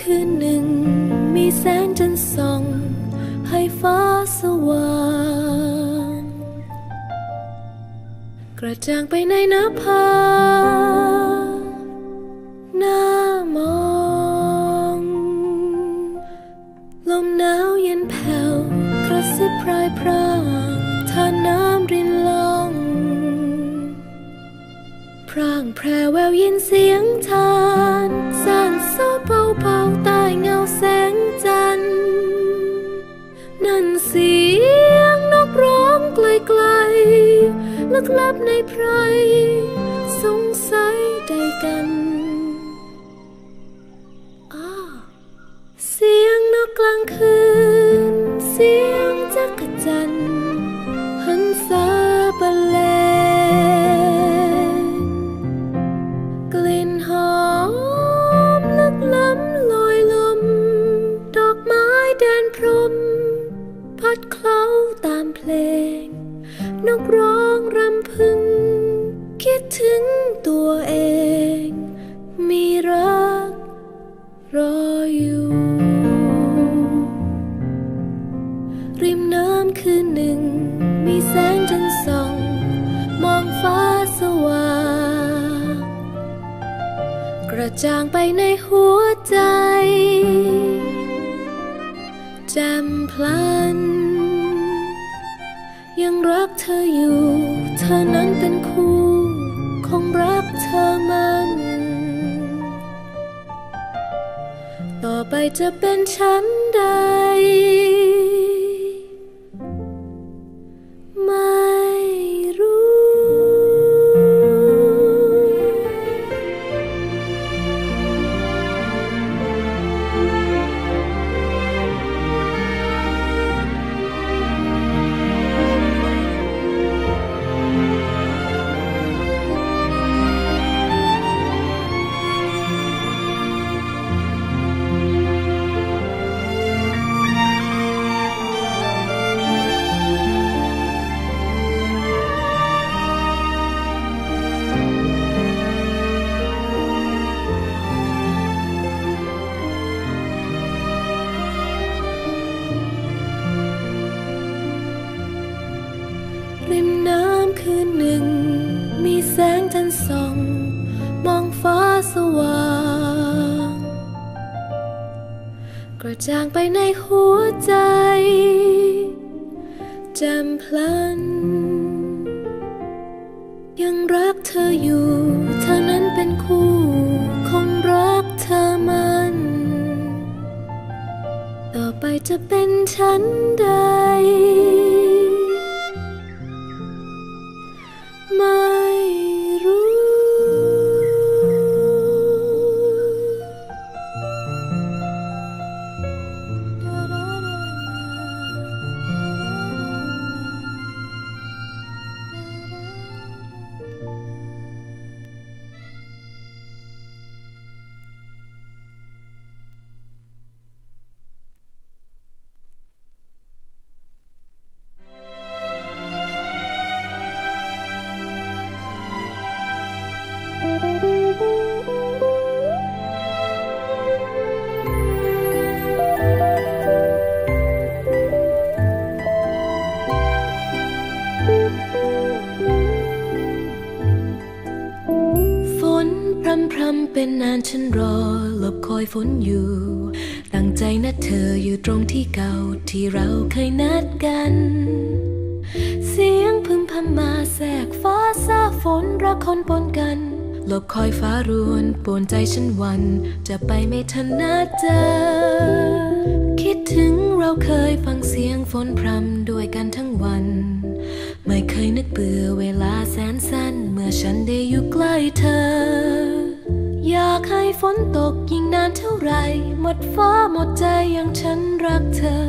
คืนหนึ่ง มีแสงจันทร์ส่อง ให้ฟ้าสว่าง กระจ่างไปในนภา ลึกลับในไพรสงสัยใดกันอ้อเสียงนกกลางคืน รออยู่ ริมน้ำคืนหนึ่ง มีแสงจันทร์ส่อง มองฟ้าสว่าง กระจ่างไปในหัวใจแจ่มพลัน ยังรักเธออยู่ เธอนั้นเป็นคู่คงรักเธอมัน จะเป็นฉันใดันส่องมองฟ้าสว่าง กระจ่างไปในหัวใจแจ่มพลัน ยังรักเธออยู่ เธอนั้นเป็นคู่คงรักเธอมัน ต่อไปจะเป็นฉันใด เป็นนานฉันรอหลบคอยฝนอยู่ ตั้งใจนัดเธออยู่ตรงที่เก่าที่เราเคยนัดกัน เสียงพึมพำมาแทรกฟ้าซาฝนรักคนปนกันหลบคอยฟ้ารวนปวนใจฉันวัน จะไปไม่ทันนัดเจอ คิดถึงเราเคยฟังเสียงฝนพรำด้วยกันทั้งวัน ไม่เคยนึกเบื่อเวลาแสนสั้น เมื่อฉันได้อยู่ใกล้เธอ อยากให้ฝนตกยิ่งนานเท่าไร หมดฟ้าหมดใจอย่างฉันรักเธอ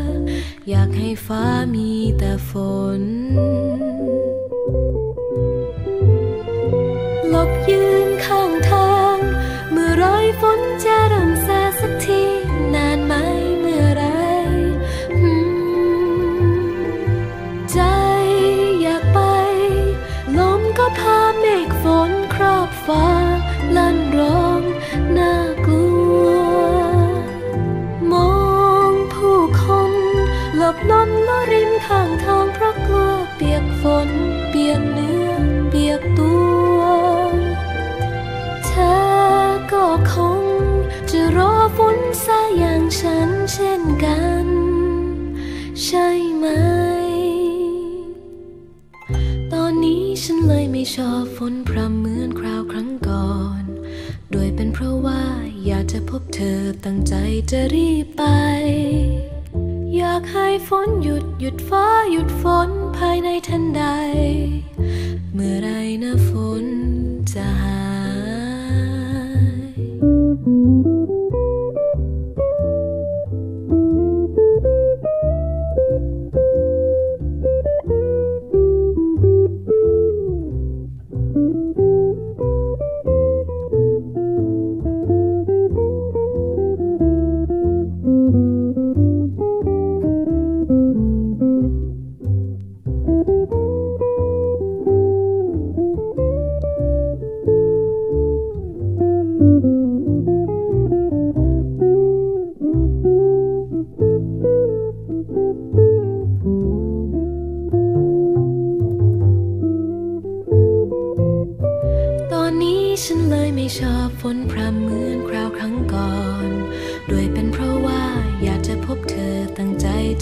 อยากให้ฟ้ามีแต่ฝน หลบยืนข้างทาง เมื่อไรฝนจะเริ่มซาสักทีนานไหมเมื่อไรอืมใจอยากไป ลมก็พาเมฆฝนครอบฟ้า ชอบฝนพรำเหมือนคราวครั้งก่อนโดยเป็นเพราะว่าอยากจะพบเธอตั้งใจจะรีบไป อยากให้ฝนหยุดหยุดฟ้าหยุดฝนภายในทันใด เมื่อไรนะฝน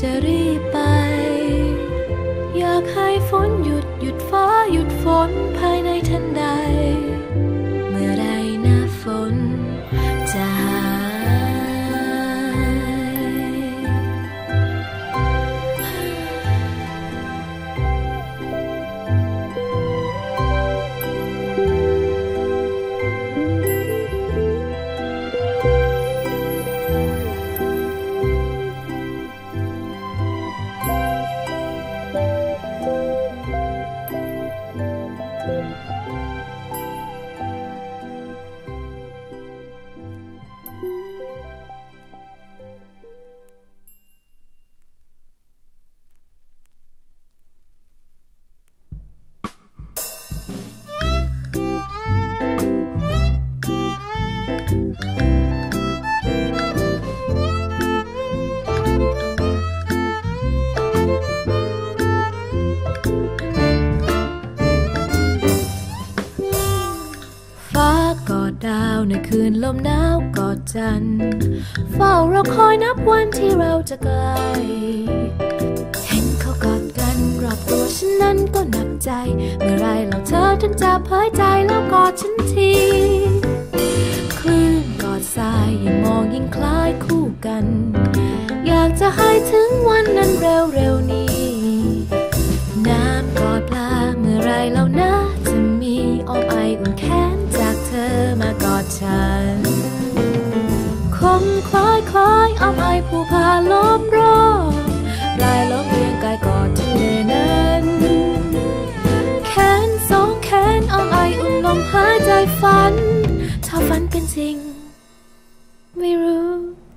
จะรีบไป อยากให้ฝนหยุดหยุดฟ้าหยุดฝนภายในทัน คืนลมหนาวกอดจันเฝ้าเราคอยนับวันที่เราจะไกล เห็นเขากอดกันรอบตัวฉันนั้นก็หนักใจ เมื่อไรเราเธอถึงจะเผยใจแล้วกอดฉันทีคลื่นกอดทรายยิ่งมองยิ่งคล้ายคู่กัน อยากจะให้ถึงวันนั้นเร็วๆ มคล้ายคล้ายอ้อมไอผู้พาล้อมรอบรายล้อมเรียงกายกอดทะเลนั้นแขนสองแขนอ้อมไออุ่นลมหายใจฝัน ถ้าฝันเป็นจริง ไม่รู้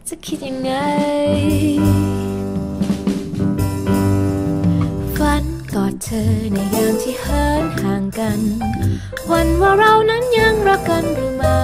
จะคิดยังไง ฝันกอดเธอในยามที่เหินห่างกัน วันว่าเรานั้นยังรักกันหรือไม่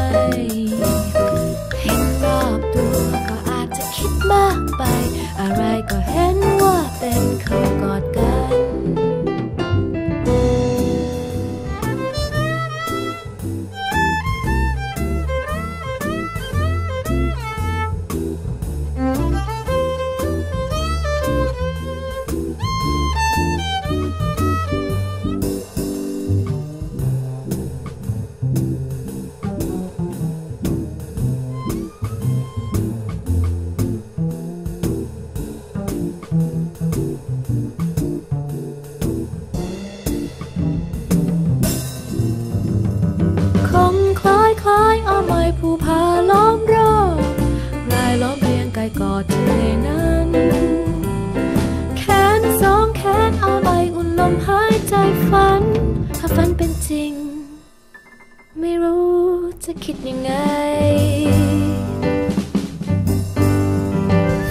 จะคิดยังไง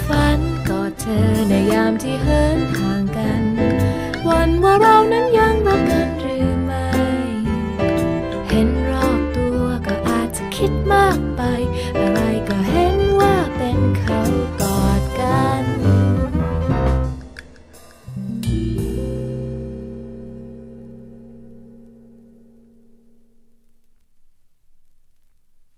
ฝันกอดเธอในยามที่เฮิ